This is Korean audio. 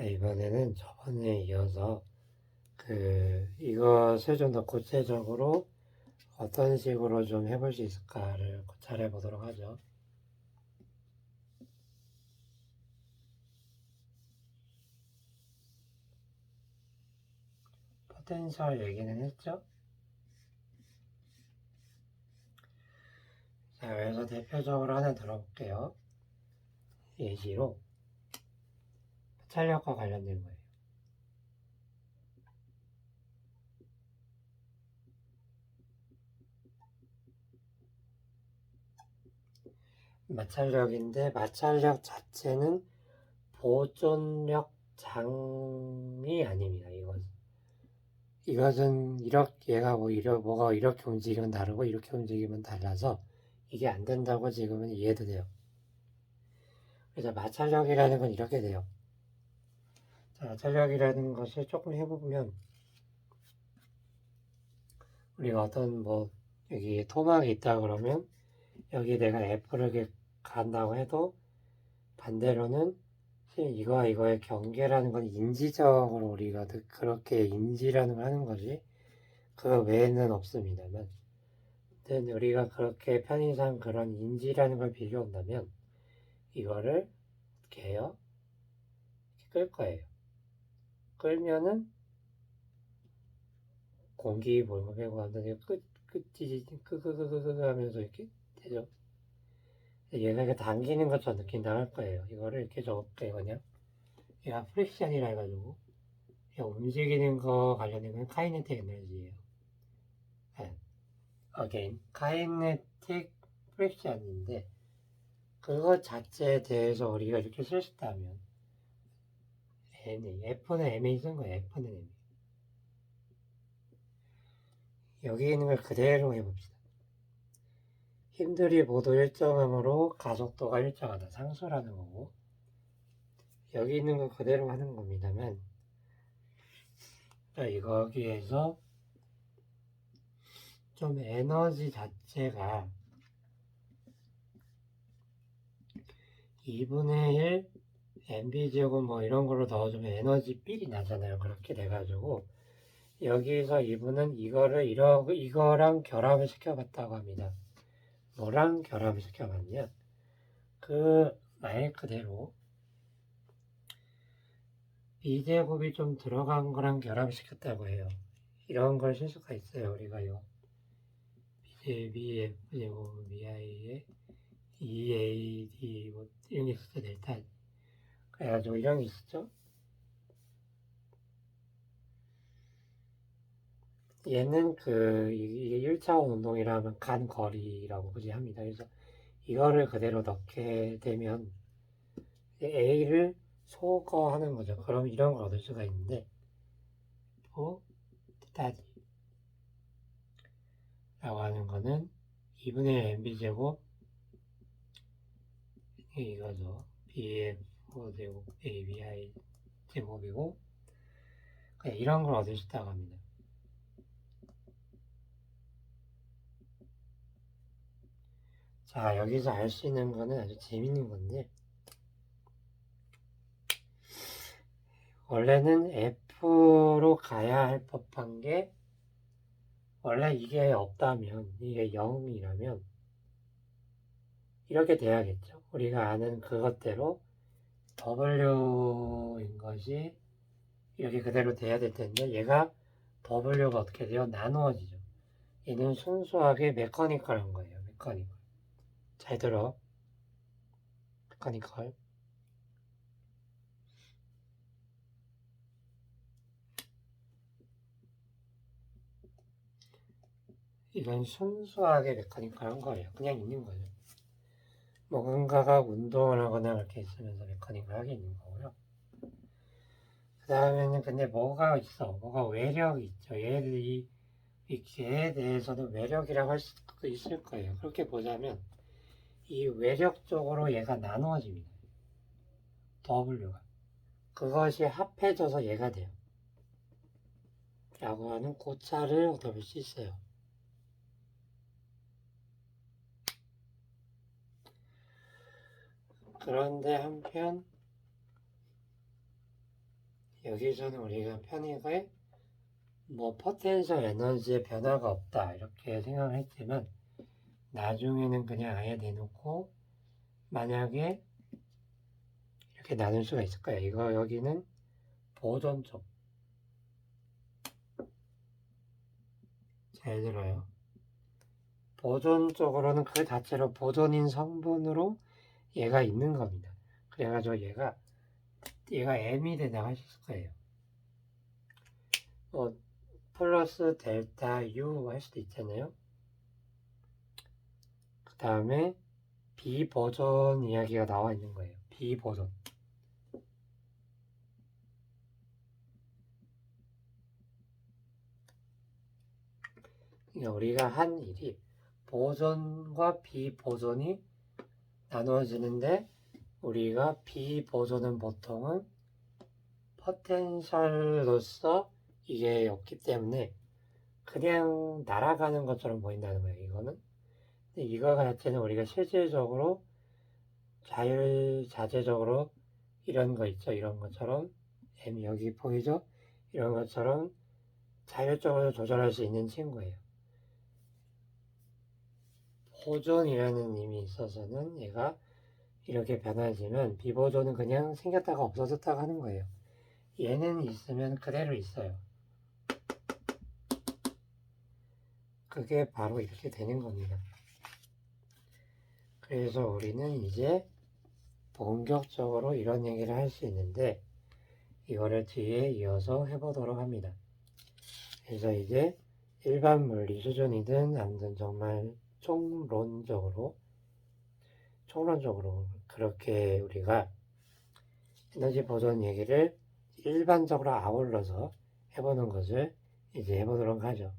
네, 이번에는 저번에 이어서 그 이것을 좀 더 구체적으로 어떤 식으로 좀 해볼 수 있을까를 잘 해보도록 하죠. 포텐셜 얘기는 했죠? 자, 그래서 대표적으로 하나 들어볼게요. 예시로 찰력과 관련된 거예요. 마찰력인데 마찰력 자체는 보존력 장이 아닙니다. 이것은 이것은 이렇게 얘가 뭐 이러 뭐가 이렇게 움직이면 다르고 이렇게 움직이면 달라서 이게 안 된다고 지금은 이해도 돼요. 그래서 마찰력이라는 건 이렇게 돼요. 자, 마찰력이라는 것을 조금 해보면 우리가 어떤 뭐 여기 토막이 있다 그러면 여기 내가 이렇게 간다고 해도 반대로는 이거와 이거의 경계라는 건 인지적으로 우리가 그렇게 인지라는 걸 하는 거지 그 외에는 없습니다만 아무튼 우리가 그렇게 편의상 그런 인지라는 걸 빌려온다면 이거를 어떻게 해요? 이렇게 끌 거예요. 끌면은 공기 몰고 빼고 완전히 끝 끝이 끄끄끄끄 하면서 이렇게 되죠. 얘가 이렇게 당기는 것처럼 느낀다 할 거예요. 이거를 이렇게 적을게 그냥 얘가 프릭션이라 해가지고 움직이는 거 관련된 건 카이네틱 에너지예요. 네. again 카이네틱 프릭션인데 그것 자체에 대해서 우리가 이렇게 쓸 수 있다면 N이 F는 M이 쓴 거예요. F는 M. 여기 있는 걸 그대로 해봅시다. 힘들이 모두 일정함으로 가속도가 일정하다. 상수라는 거고 여기 있는 거 그대로 하는 겁니다만 이거기에서 좀 에너지 자체가 2분의 1 MB제곱 뭐 이런 걸로 넣어주면 에너지 삘이 나잖아요. 그렇게 돼가지고 여기서 2분은 이거를 이러, 이거랑 결합을 시켜봤다고 합니다. 뭐랑 결합을 시켜봤냐? 그 말 그대로 B제곱이 좀 들어간 거랑 결합을 시켰다고 해요. 이런 걸 쓸 수가 있어요. 우리가요. B제곱, F제곱, BI에 EAD 뭐 이런 게 있었죠. 델타 그래가지고 이런 게 있었죠. 얘는 그 이게 1차원 운동이라면 간 거리라고 그지 합니다. 그래서 이거를 그대로 넣게 되면 A를 소거하는 거죠. 그럼 이런 걸 얻을 수가 있는데 뭐 따지 라고 하는 거는 2분의 1 MB제곱 이거죠. 제곱 ABI 제곱이고 이런 걸 있다고 합니다. 자, 여기서 알 수 있는 거는 아주 재밌는 건데, 원래는 F로 가야 할 법한 게, 원래 이게 없다면, 이게 0이라면, 이렇게 돼야겠죠. 우리가 아는 그것대로 W인 것이 이렇게 그대로 돼야 될 텐데, 얘가 W가 어떻게 돼요? 나누어지죠. 얘는 순수하게 메커니컬한 거예요. 메커니컬. 잘 들어. 메카니컬. 이건 순수하게 메카니컬한 거예요. 그냥 있는 거 죠. 뭔가가 운동을 하거나 그렇게 있으면서 메카니컬하게 있는 거고요. 그 다음에는 근데 뭐가 있어? 뭐가 외력이 있죠. 얘를 이, 이 개에 대해서는 외력이라고 할 수도 있을 거예요. 그렇게 보자면 이 외력 적으로 얘가 나누어집니다. W가. 그것이 합해져서 얘가 돼요. 라고 하는 고차를 얻어볼 수 있어요. 그런데 한편 여기서는 우리가 편익에 뭐 포텐셜 에너지의 변화가 없다 이렇게 생각을 했지만 나중에는 그냥 아예 내놓고 만약에 이렇게 나눌 수가 있을 거예요. 이거 여기는 보존 쪽. 잘 들어요. 보존 쪽으로는 그 자체로 보존인 성분으로 얘가 있는 겁니다. 그래가지고 얘가 얘가 M이 된다고 하실 거예요. 어, 플러스 델타 U 할 수도 있잖아요. 그 다음에 비보존 이야기가 나와 있는 거예요. 비보존. 그러니까 우리가 한 일이 보존과 비보존이 나누어지는데 우리가 비보존은 보통은 포텐셜로서 이게 없기 때문에 그냥 날아가는 것처럼 보인다는 거예요. 이거는. 근데 이거 자체는 우리가 실질적으로 자율 자재적으로 이런 거 있죠. 이런 것처럼 M 여기 보이죠? 이런 것처럼 자율적으로 조절할 수 있는 친구예요. 보존이라는 의미 있어서는 얘가 이렇게 변하지만 비보존은 그냥 생겼다가 없어졌다가 하는 거예요. 얘는 있으면 그대로 있어요. 그게 바로 이렇게 되는 겁니다. 그래서 우리는 이제 본격적으로 이런 얘기를 할 수 있는데 이거를 뒤에 이어서 해보도록 합니다. 그래서 이제 일반 물리 수준이든 아무튼 정말 총론적으로 총론적으로 그렇게 우리가 에너지 보존 얘기를 일반적으로 아울러서 해보는 것을 이제 해보도록 하죠.